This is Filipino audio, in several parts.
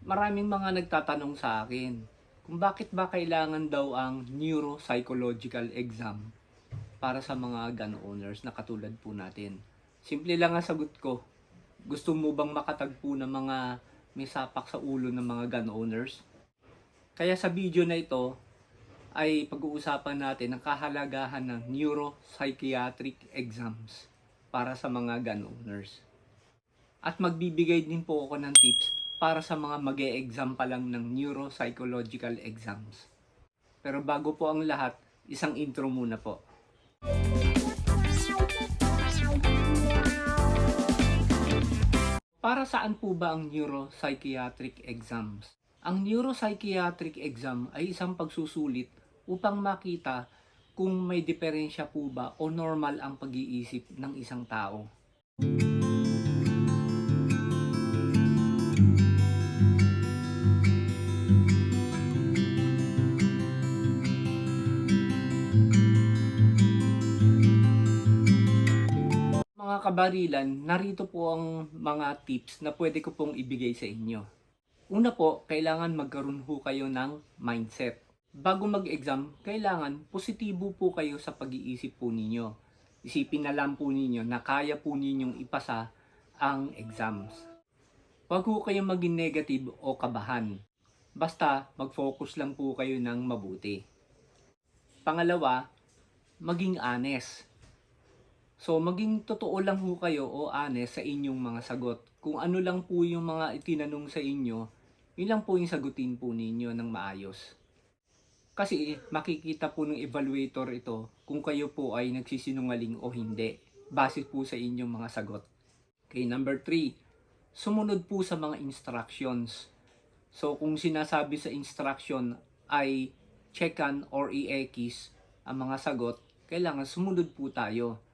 maraming mga nagtatanong sa akin kung bakit ba kailangan daw ang neuropsychological exam para sa mga gun owners na katulad po natin. Simple lang ang sagot ko. Gusto mo bang makatagpo ng mga may sapak sa ulo ng mga gun owners? Kaya sa video na ito ay pag-uusapan natin ang kahalagahan ng neuropsychiatric exams para sa mga gun owners. At magbibigay din po ako ng tips para sa mga mag exam pa lang ng neuropsychological exams. Pero bago po ang lahat, isang intro muna po. Para saan po ba ang neuropsychiatric exams? Ang neuropsychiatric exam ay isang pagsusulit upang makita kung may diferensya po ba o normal ang pag-iisip ng isang tao. Mga kabarilan, narito po ang mga tips na pwede ko pong ibigay sa inyo. Una po, kailangan magkaroon ho kayo ng mindset. Bago mag-exam, kailangan positibo po kayo sa pag-iisip po ninyo. Isipin na lang po ninyo na kaya po ninyong ipasa ang exams. Huwag ho kayong maging negative o kabahan. Basta mag-focus lang po kayo ng mabuti. Pangalawa, maging honest. So, maging totoo lang ho kayo o honest sa inyong mga sagot. Kung ano lang po yung mga itinanong sa inyo, yun lang po yung sagutin po ninyo ng maayos. Kasi makikita po ng evaluator ito kung kayo po ay nagsisinungaling o hindi. Base po sa inyong mga sagot. Okay, number 3. Sumunod po sa mga instructions. So, kung sinasabi sa instruction ay checkan or i-X ang mga sagot, kailangan sumunod po tayo.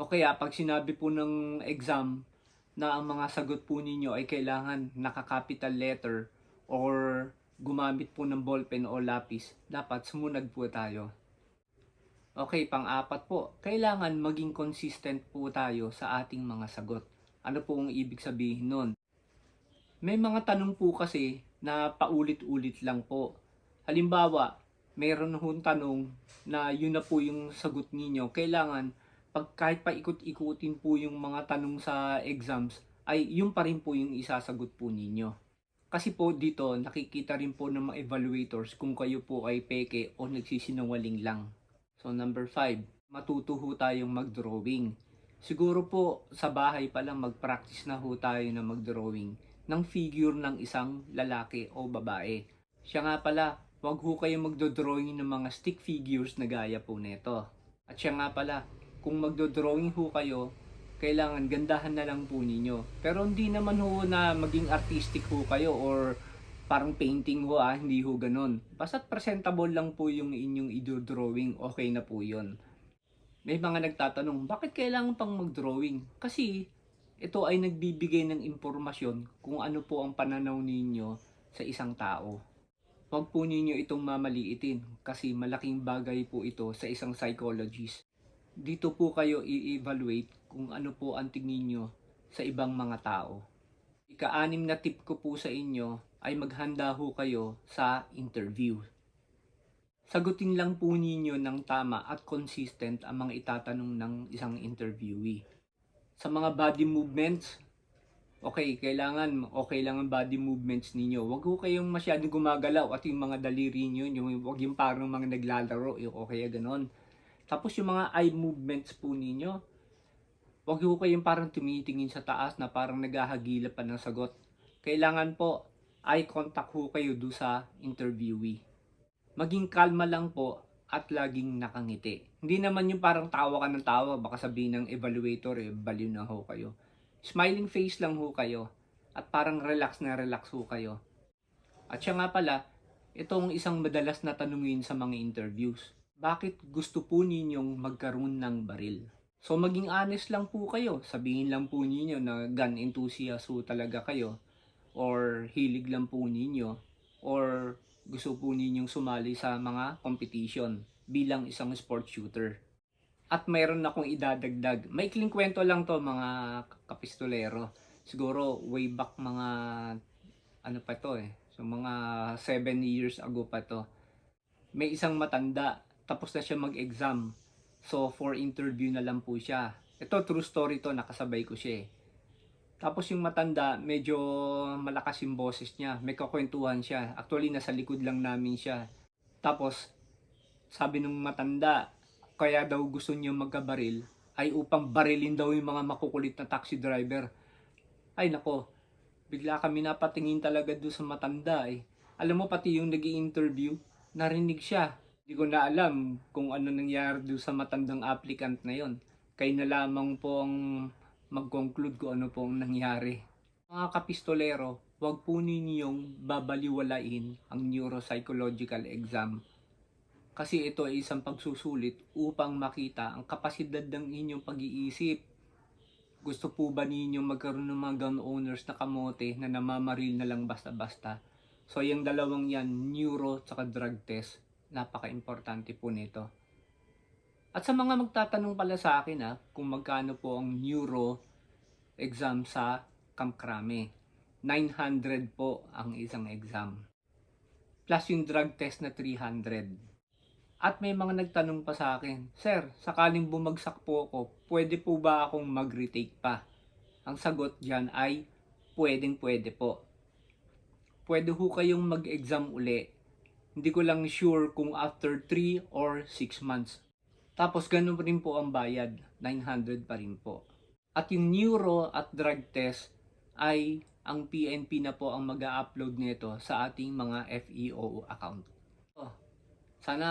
O kaya pag sinabi po ng exam na ang mga sagot po ninyo ay kailangan naka-capital letter or gumamit po ng ballpen o lapis, dapat sumunod po tayo. Okay, pang-apat po, kailangan maging consistent po tayo sa ating mga sagot. Ano po ang ibig sabihin nun? May mga tanong po kasi na paulit-ulit lang po. Halimbawa, mayroon hong tanong na yun na po yung sagot ninyo. Kailangan pag kahit pa ikot-ikutin po yung mga tanong sa exams, ay yun pa rin po yung isasagot po ninyo. Kasi po dito, nakikita rin po ng mga evaluators kung kayo po ay peke o nagsisinungaling lang. So number 5, matuto ho tayong mag-drawing. Siguro po sa bahay pa lang mag-practice na ho tayo na mag-drawing ng figure ng isang lalaki o babae. Siya nga pala, wag ho kayong magdo-drawing ng mga stick figures na gaya po nito. At siya nga pala, kung magdo-drawing ho kayo, kailangan gandahan na lang po ninyo. Pero hindi naman ho na maging artistic ho kayo or parang painting ho ah, hindi ho ganun. Basta't presentable lang po yung inyong i-drawing, okay na po yun. May mga nagtatanong, bakit kailangan pang mag-drawing? Kasi ito ay nagbibigay ng impormasyon kung ano po ang pananaw ninyo sa isang tao. Huwag po ninyo itong mamaliitin kasi malaking bagay po ito sa isang psychologist dito po kayo i-evaluate kung ano po ang tingin nyo sa ibang mga tao. Ika-anim na tip ko po sa inyo ay maghanda ho kayo sa interview. Sagutin lang po ninyo ng tama at consistent ang mga itatanong ng isang interviewee. Sa mga body movements, okay, kailangan okay lang ang body movements ninyo. Huwag ho kayong masyadong gumagalaw at yung mga daliri nyo, yung, huwag yung parang mga naglalaro, yung okay ganon tapos yung mga eye movements po ninyo, huwag po kayong parang tumitingin sa taas na parang naghahagila pa ng sagot. Kailangan po eye contact ho kayo do sa interviewee. Maging kalma lang po at laging nakangiti. Hindi naman yung parang tawa ka ng tawa, baka sabihin ng evaluator, eh, baliw na ho kayo. Smiling face lang ho kayo at parang relax na relax ho kayo. At siya nga pala, itong isang madalas na tanungin sa mga interviews bakit gusto po ninyong magkaroon ng baril? So maging honest lang po kayo. Sabihin lang po ninyo na gun enthusiast po talaga kayo or hilig lang po ninyo or gusto po ninyong sumali sa mga competition bilang isang sport shooter. At mayroon akong idadagdag. Maikling kwento lang to mga kapistolero. Siguro way back mga ano pa to eh. So mga 7 years ago pa to. May isang matanda, tapos na siya mag-exam. So for interview na lang po siya. Ito true story to, nakasabay ko siya eh. Tapos yung matanda, medyo malakas yung boses niya. May kakwentuhan siya. Actually, nasa likod lang namin siya. Tapos, sabi nung matanda, kaya daw gusto niya magkabaril, ay upang barilin daw yung mga makukulit na taxi driver. Ay nako, bigla kami napatingin talaga doon sa matanda eh. Alam mo pati yung nag interview narinig siya. Hindi ko na alam kung ano nangyari doon sa matandang applicant na yon. Kayo na lamang po ang mag-conclude kung ano po ang nangyari. Mga kapistolero, huwag po ninyong babaliwalain ang neuropsychological exam kasi ito ay isang pagsusulit upang makita ang kapasidad ng inyong pag-iisip. Gusto po ba ninyong magkaroon ng mga gun owners na kamote na namamaril na lang basta-basta? So yung dalawang yan, neuro at drug test, napaka-importante po nito. At sa mga magtatanong pala sa akin ha, kung magkano po ang neuro exam sa Kamkrame. 900 po ang isang exam. Plus yung drug test na 300. At may mga nagtanong pa sa akin, Sir, sakaling bumagsak po ako, pwede po ba akong mag-retake pa? Ang sagot dyan ay, pwedeng pwede po. Pwede ho kayong mag-exam uli. Hindi ko lang sure kung after 3 or 6 months. Tapos ganun rin po ang bayad, 900 pa rin po. At yung neuro at drug test ay ang PNP na po ang mag upload nito sa ating mga FEO account. Oh, sana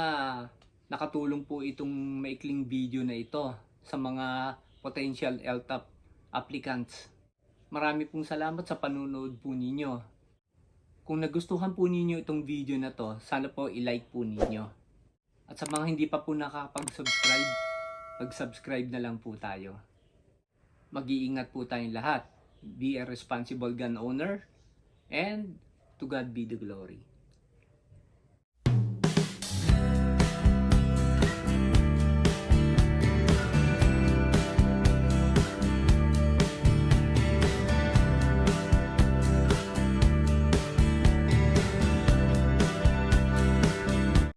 nakatulong po itong maikling video na ito sa mga potential LTAP applicants. Marami pong salamat sa panunood po ninyo. Kung nagustuhan po ninyo itong video na to, sana po i-like po ninyo. At sa mga hindi pa po nakakapag-subscribe, mag-subscribe na lang po tayo. Mag-iingat po tayong lahat. Be a responsible gun owner and to God be the glory.